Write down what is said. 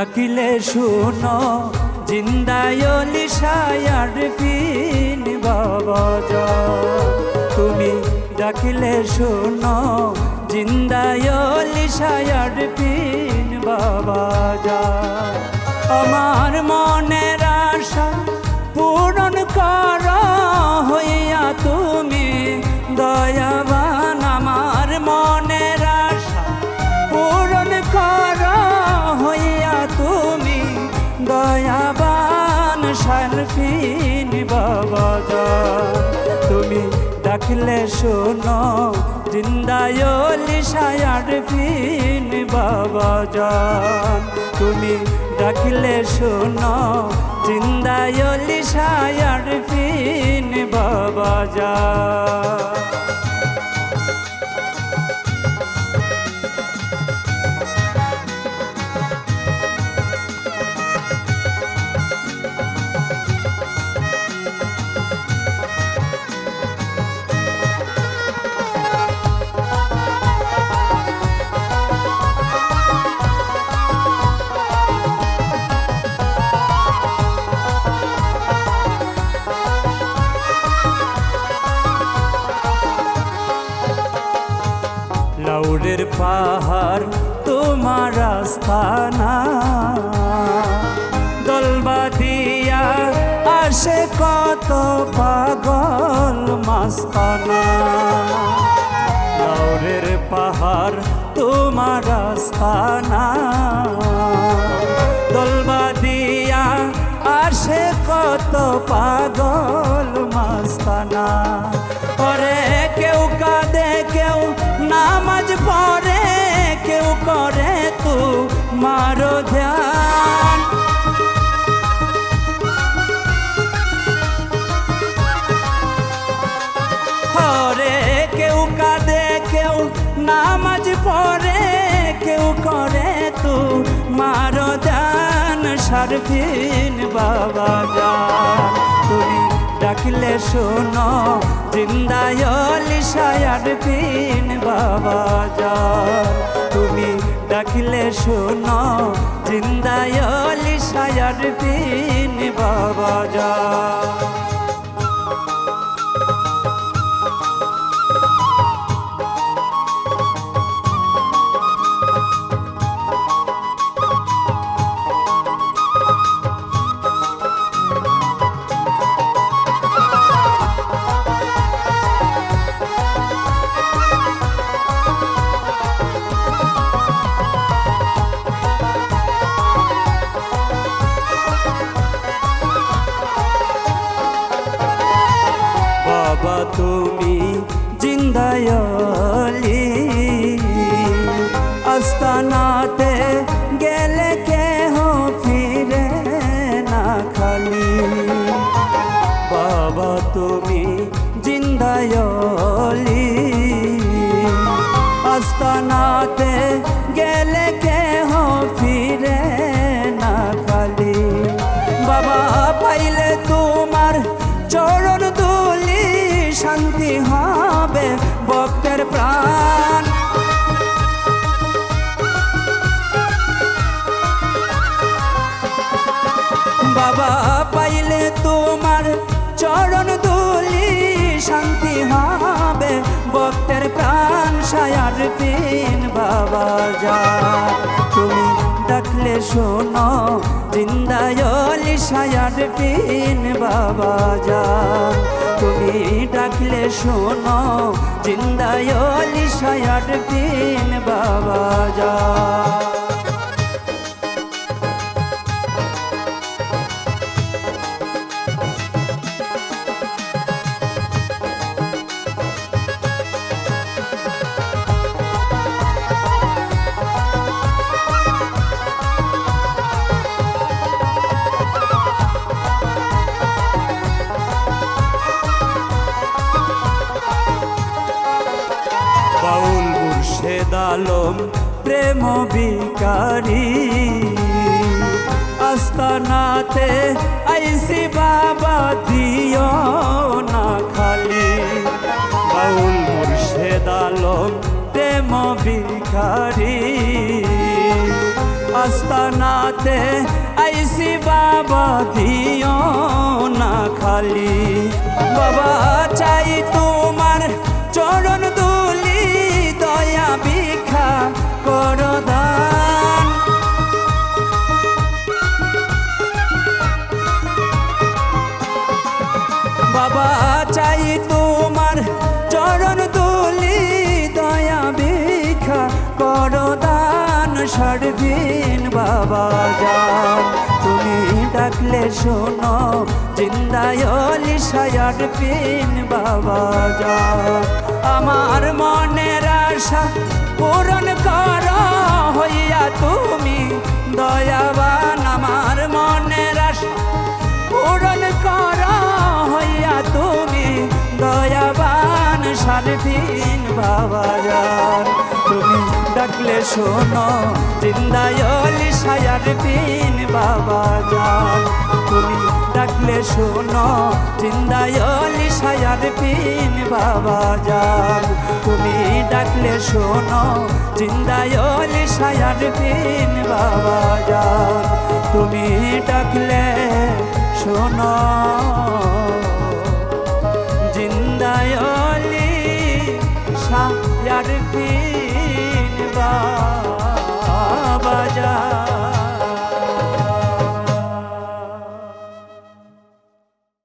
ডাকিলে শুনো জিন্দায়লি সায়ার পিন যা তুমি ডাকিলে শুনো জিন্দায়লি সায়ার পিন যা আমার মনের ডাকলে শোনো, জিন্দায়লি সায়ার ফিন বাবা যান তুমি ডাকলে শোনো, জিন্দায়লি সায়ার ফিন বাবা যান লাউরের পাহাড়, তোমার আস্থানা দলবা দিয়া আসে কত পাগল মাস্তানা। লাউরের পাহাড়, তোমার আস্থানা দলবা দিয়া আসে কত পাগল মারো ধ্যান। হরে কেউ কাঁদে, কেউ নামাজ পড়ে, কেউ করে তু দান সারফিন বাবা যান। তুমি ডাকলে শোনো জিন্দায়লি সায়ার ফিন ডাকলে শোনো জিন্দায়লি সায়ার পিন বাবা যান বাবা তুমি জিন্দায়লি। আস্তানাতে গেলে কেহ ফিরে না খালি। বাবা তুমি জিন্দায়লি। আস্তানাতে বাবা পাইলে তোমার চরণ দুলি শান্তি হবে। ভক্তের প্রাণ সায়ার পিন বাবা যা। তুমি ডাকলে শোনো, জিন্দায়লি সায়ার পিন বাবা যা। তুমি ডাকলে শোনো, জিন্দায়লি সায়ার পিন বাবা যা। আলম প্রেম বিকারী আস্তানাতে আইসি বাবা, দিও না খালি। বাউল মুর্শেদ আলম প্রেম বিকারী আস্তানাতে আইসি বাবা, দিও না খালি। সরবিন বাবা যান তুমি ডাকলে শোনো জিন্দায়লি সায়ার পিন বাবা যান আমার মনের আশা পূরণ কর হইয়া তুমি দয়াবান। আমার মনের আশা পূরণ কর হইয়া তুমি দয়াবান। সারফিন বাবা যান ডাকলে শোনো জিন্দায়লি সায়ার পিন বাবা যান। তুমি ডাকলে শোনো জিন্দায়লি সায়ার পিন বাবা যান। তুমি ডাকলে শোনো জিন্দায়লি সায়ার পিন বাবা যান। তুমি ডাকলে শোনো জিন্দায়লি সায়ার পিন